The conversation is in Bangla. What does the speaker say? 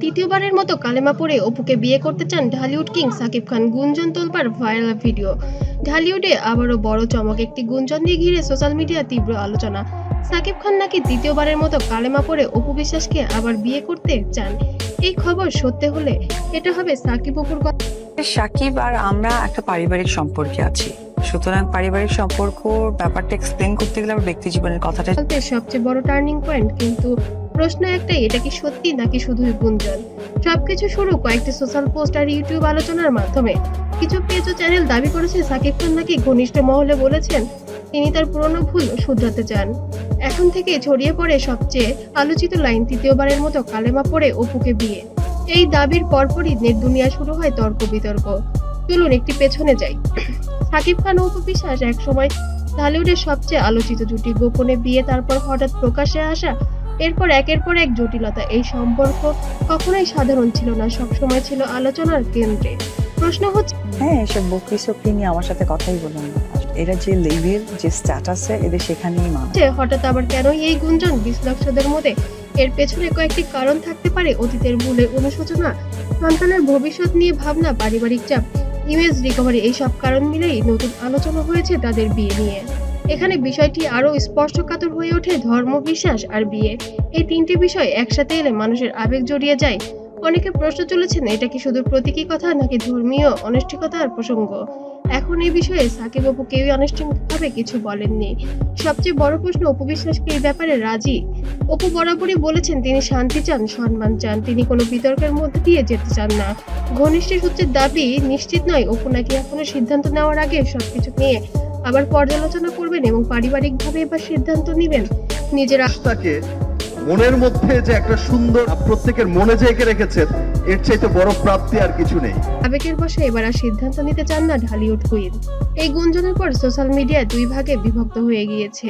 তৃতীয়বারের মতো কালেমা পড়ে অপুকে বিয়ে করতে চান ঢালিউড কিং সাকিব খান। গুঞ্জন তোলপার ভাইরাল ভিডিও। ঢালিউডে আবারও বড় চমক একটি গুঞ্জন দিয়ে ঘিরে সোশ্যাল মিডিয়া তীব্র আলোচনা। সাকিব খান নাকি দ্বিতীয়বারের মতো কালেমা পড়ে অপু বিশ্বাসকে আবার বিয়ে করতে চান? এই খবর সত্যি হলে এটা হবে সাকিব অপুর কথা সাকিব আর আমরা একটা পারিবারিক সম্পর্কে আছি। সুতরাং পারিবারিক সম্পর্ক ব্যাপারটা এক্সপ্লেন করতে গেলে আমার ব্যক্তি জীবনের কথাটা সবচেয়ে বড় টার্নিং পয়েন্ট কিন্তু প্রশ্ন একটাই, এটা কি সত্যি নাকি শুধুই গুঞ্জন? সবকিছু শুরু কয়েকটি সোশ্যাল পোস্ট আর ইউটিউব আলোচনার মাধ্যমে। কিছু পেজ ও চ্যানেল দাবি করেছে সাকিব খান নাকি ঘনিষ্ঠ মহলে বলেছেন, তিনি তার পুরনো ভুল শুধরাতে চান। এখন থেকে ছড়িয়ে পড়ে সবচেয়ে আলোচিত লাইন তৃতীয়বারের মতো কালেমা পড়ে অপুকে বিয়ে। এই দাবির পরপরই নেট দুনিয়া শুরু হয় তর্ক বিতর্ক। চলুন একটি পেছনে যাই। সাকিব খান অপু বিশ্বাস একসময় ঢালিউডের সবচেয়ে আলোচিত জুটি গোপনে বিয়ে, তারপর হঠাৎ প্রকাশ্যে আসা এরপর একের পর এক জটিলতা। এই সম্পর্ক কখনোই সাধারণ ছিল না সবসময় ছিল আলোচনার কেন্দ্রে। প্রশ্ন হচ্ছে হ্যাঁ এসব বকরি সকরি নিয়ে আমার সাথে কথাই বলুন এরা যে লেভেল যে স্ট্যাটাসে এদের সেখানেই মানে হঠাৎ আবার কেনই এই গুঞ্জন? বিশ্লেষকদের মতে এর পেছনে কয়েকটি কারণ থাকতে পারে। অতীতের ভুলের অনুশোচনা সন্তানের ভবিষ্যৎ নিয়ে ভাবনা পারিবারিক চাপ ইমেজ রিকভারি এইসব কারণ মিলেই নতুন আলোচনা হয়েছে তাদের বিয়ে নিয়ে। এখানে বিষয়টি আরও স্পষ্টকাতর হয়ে ওঠে ধর্ম বিশ্বাস আর বিয়ে। এই তিনটি বিষয় একসাথে এলে মানুষের আবেগ জড়িয়ে যায়। অনেকে প্রশ্ন তুলেছেন, এটা কি শুধু প্রতীকী কথা নাকি ধর্মীয় অনিষ্টিকতার প্রসঙ্গ? এখন এই বিষয়ে সাকিব অপু কেউই আনুষ্ঠানিকভাবে কিছু বলেননি। সবচেয়ে বড় প্রশ্ন, অপু বিশ্বাসকে এই ব্যাপারে রাজি? অপু বরাবরই বলেছেন, তিনি শান্তি চান, সম্মান চান, তিনি কোনো বিতর্কের মধ্যে দিয়ে যেতে চান না। ঘনিষ্ঠ সূত্রের দাবি, নিশ্চিত নয়, অপু নাকি এখনও সিদ্ধান্ত নেওয়ার আগে সবকিছু নিয়ে আবার পর্যালোচনা করবেন এবং পারিবারিকভাবে এবার সিদ্ধান্ত নেবেন। নিজের তাকে মনের মধ্যে যে একটা সুন্দর প্রত্যেকের মনে যে এঁকে রেখেছেন এর চাইতে বড় প্রাপ্তি আর কিছু নেই। আবেগের বসে এবার আর সিদ্ধান্ত নিতে চান না ঢালিউড কুইন। এই গুঞ্জনের পর সোশ্যাল মিডিয়া দুই ভাগে বিভক্ত হয়ে গিয়েছে।